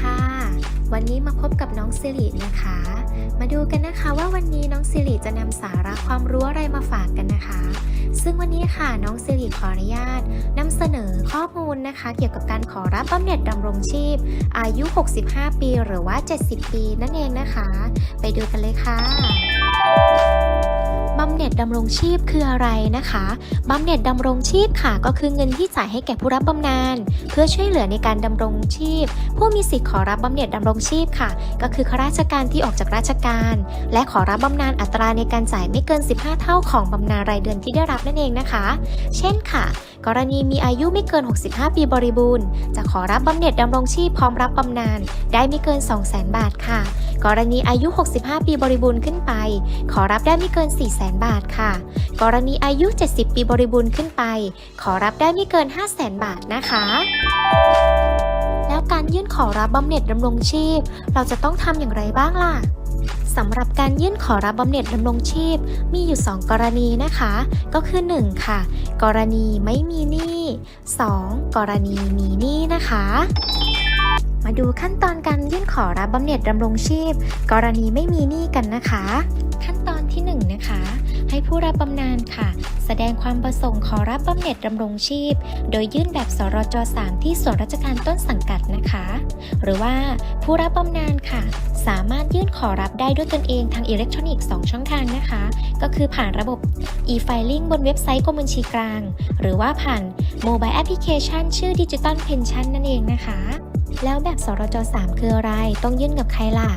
ค่ะ วันนี้มาพบกับน้องสิรินะคะ มาดูกันนะคะว่าวันนี้น้องสิริจะนำสาระความรู้อะไรมาฝากกันนะคะ ซึ่งวันนี้ค่ะน้องสิริขออนุญาตนำเสนอข้อมูลนะคะ เกี่ยวกับการขอรับบำเหน็จดำรงชีพ อายุ 65 ปี หรือว่า 70 ปีนั่นเองนะคะ ไปดูกันเลยค่ะ บำเหน็จดำรงชีพคืออะไรนะคะบำเหน็จดำรงชีพค่ะ ก็คือเงินที่จ่ายให้แก่ผู้รับบำนาญเพื่อช่วยเหลือในการดำรงชีพ ผู้มีสิทธิ์ขอรับบำเหน็จดำรงชีพค่ะ ก็คือข้าราชการที่ออกจากราชการ และขอรับบำนาญอัตราในการจ่ายไม่เกิน 15 เท่าของบำนาญรายเดือนที่ได้รับนั่นเองนะคะ เช่นค่ะ กรณีมีอายุไม่เกิน 65 ปีบริบูรณ์ จะขอรับบำเหน็จดำรงชีพพร้อมรับบำนาญได้ไม่เกิน 200,000 บาทค่ะ กรณีอายุ 65 ปีบริบูรณ์ขึ้นไป ขอรับได้ไม่เกิน0,000 บาทค่ะ กรณีอายุ 70 ปีบริบูรณ์ขึ้นไป ขอรับได้ไม่เกิน 500,000 บาทนะคะแล้วการยื่นขอรับบำเหน็จดำรงชีพ เราจะต้องทำอย่างไรบ้างล่ะสำหรับการยื่นขอรับบำเหน็จดำรงชีพ มีอยู่ 2 กรณีนะคะ ก็คือ 1 ค่ะ กรณีไม่มีหนี้ 2. กรณีมีหนี้นะคะ มาดูขั้นตอนการยื่นขอรับบำเหน็จดำรงชีพ กรณีไม่มีหนี้กันนะคะ ขั้นตอนที่1นนะคะให้ผู้รับบำนาญค่ะ แสดงความประสงค์ขอรับบำเหน็จดำรงชีพ โดยยื่นแบบสรจ3ที่ส่วนราชการต้นสังกัดนะคะ หรือว่าผู้รับบำนาญค่ะ สามารถยื่นขอรับได้ด้วยตนเองทางอิเล็กทรอนิกส์ 2 ช่องทางนะคะ ก็คือผ่านระบบ e-filing บนเว็บไซต์กรมบัญชีกลาง หรือว่าผ่านโมบายแอปพลิเคชันชื่อ Digital Pension นั่นเองนะคะ แล้วแบบสรจ3คืออะไร ต้องยื่นกับใครล่ะ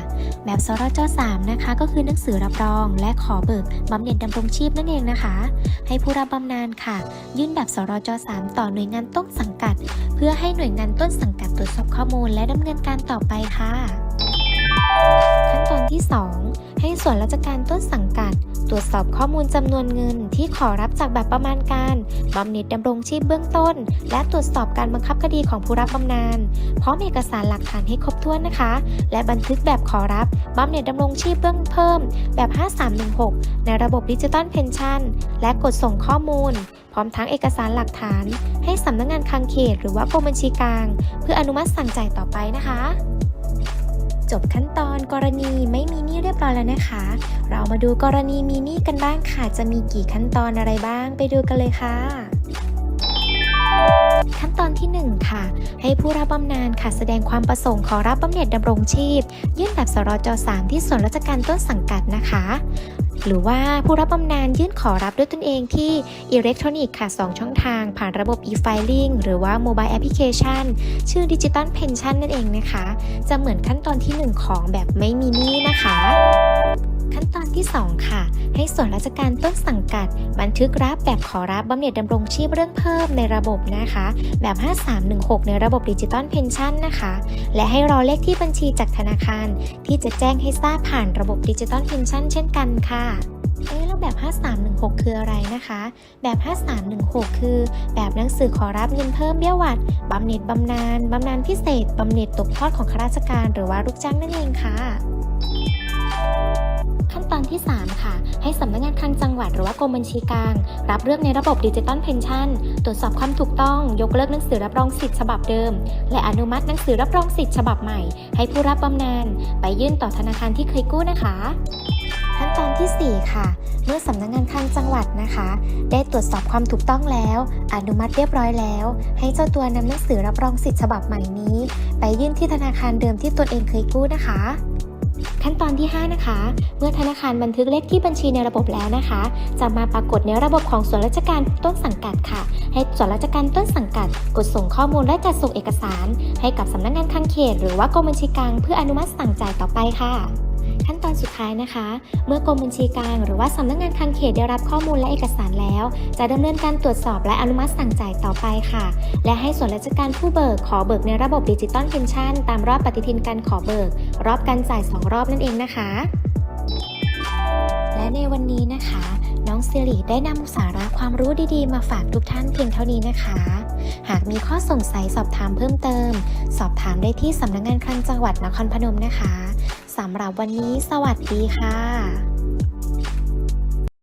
แบบสรจ3นะคะ ก็คือหนังสือรับรอง และขอเบิกบำเหน็จดำรงชีพนั่นเองนะคะ ให้ผู้รับบำนาญค่ะ ยื่นแบบสรจ3ต่อหน่วยงานต้นสังกัด เพื่อให้หน่วยงานต้นสังกัดตรวจสอบข้อมูล และดำเนินการต่อไปค่ะ ขั้นตอนที่ 2 ให้ส่วนราชการต้นสังกัด ตรวจสอบข้อมูลจำนวนเงินที่ขอรับจากแบบประมาณการบำเหน็จดำรงชีพเบื้องต้น และตรวจสอบการบังคับคดีของผู้รับบำนาญพร้อมเอกสารหลักฐานให้ครบถ้วนนะคะ และบันทึกแบบขอรับบำเหน็จดำรงชีพเบื้องเพิ่ม แบบ 5316 ในระบบดิจิตอลเพนชั่น และกดส่งข้อมูล พร้อมทั้งเอกสารหลักฐาน ให้สำนักงานคลังเขต หรือว่ากรมบัญชีกลาง เพื่ออนุมัติสั่งจ่ายต่อไปนะคะ จบขั้นตอนกรณีไม่มีหนี้เรียบร้อยแล้วนะคะ เรามาดูกรณีมีหนี้กันบ้างค่ะ จะมีกี่ขั้นตอนอะไรบ้าง ไปดูกันเลยค่ะขั้นตอนที่ 1 ค่ะ ให้ผู้รับบำนาญค่ะ แสดงความประสงค์ขอรับบำเหน็จดำรงชีพ ยื่นแบบสรจ3ที่ส่วนราชการต้นสังกัดนะคะ หรือว่าผู้รับบำนาญยื่นขอรับด้วยตนเองที่อิเล็กทรอนิกส์ค่ะ 2 ช่องทาง ผ่านระบบ e-filing หรือว่า mobile application ชื่อ Digital Pension นั่นเองนะคะ จะเหมือนขั้นตอนที่ 1 ของแบบไม่มีหนี้นะคะ ขั้นตอนที่ 2 ค่ะ ให้ส่วนราชการต้นสังกัด บันทึกรับแบบขอรับบำเหน็จดำรงชีพเรื่องเพิ่มในระบบนะคะ แบบ 5316 ในระบบดิจิตอลเพนชั่นนะคะ และให้รอเลขที่บัญชีจากธนาคาร ที่จะแจ้งให้ทราบผ่านระบบดิจิตอลเพนชั่นเช่นกันค่ะเอ๊ะแล้วแบบ 5316 คืออะไรนะคะ แบบ 5316 คือ แบบหนังสือขอรับเงินเพิ่มเบี้ยหวัดบำเหน็จบำนาญบำนาญพิเศษบำเหน็จตกทอดของข้าราชการหรือว่าลูกจ้างนั่นเองค่ะ ขั้นตอนที่ 3 ค่ะ ให้สำนักงานคลังจังหวัดหรือว่ากรมบัญชีกลาง รับเรื่องในระบบดิจิตอลเพนชั่น ตรวจสอบความถูกต้อง ยกเลิกหนังสือรับรองสิทธิ์ฉบับเดิม และอนุมัติหนังสือรับรองสิทธิ์ฉบับใหม่ ให้ผู้รับบำนาญไปยื่นต่อธนาคารที่เคยกู้นะคะ ขั้นตอนทีสี่4 ค่ะเมื่อสำนักงานคลังจังหวัดนะคะ ได้ตรวจสอบความถูกต้องแล้ว อนุมัติเรียบร้อยแล้ว ให้เจ้าตัวนำหนังสือรับรองสิทธิ์ฉบับใหม่นี้ ไปยื่นที่ธนาคารเดิมที่ตนเองเคยกู้นะคะ ขั้นตอนที่ 5 นะคะ เมื่อธนาคารบันทึกเลขที่บัญชีในระบบแล้วนะคะ จะมาปรากฏในระบบของส่วนราชการต้นสังกัดค่ะ ให้ส่วนราชการต้นสังกัด กดส่งข้อมูลและจัดส่งเอกสาร ให้กับสำนักงานคลังเขต หรือว่ากรมบัญชีกลางเพื่ออนุมัติสั่งจ่ายต่อไปค่ะ ขั้นตอนสุดท้ายนะคะ เมื่อกรมบัญชีกลางหรือว่าสำนักงานคลังเขตได้รับข้อมูลและเอกสารแล้ว จะดำเนินการตรวจสอบและอนุมัติสั่งจ่ายต่อไปค่ะ และให้ส่วนราชการผู้เบิกขอเบิกในระบบดิจิตอลเพนชั่นตามรอบปฏิทินการขอเบิก รอบการจ่าย 2 รอบนั่นเองนะคะ และในวันนี้นะคะ น้องสิริได้นำสาระความรู้ดีๆ มาฝากทุกท่านเพียงเท่านี้นะคะ หากมีข้อสงสัยสอบถามเพิ่มเติม สอบถามได้ที่สำนักงานคลังจังหวัดนครพนมนะคะสำหรับวันนี้สวัสดีค่ะ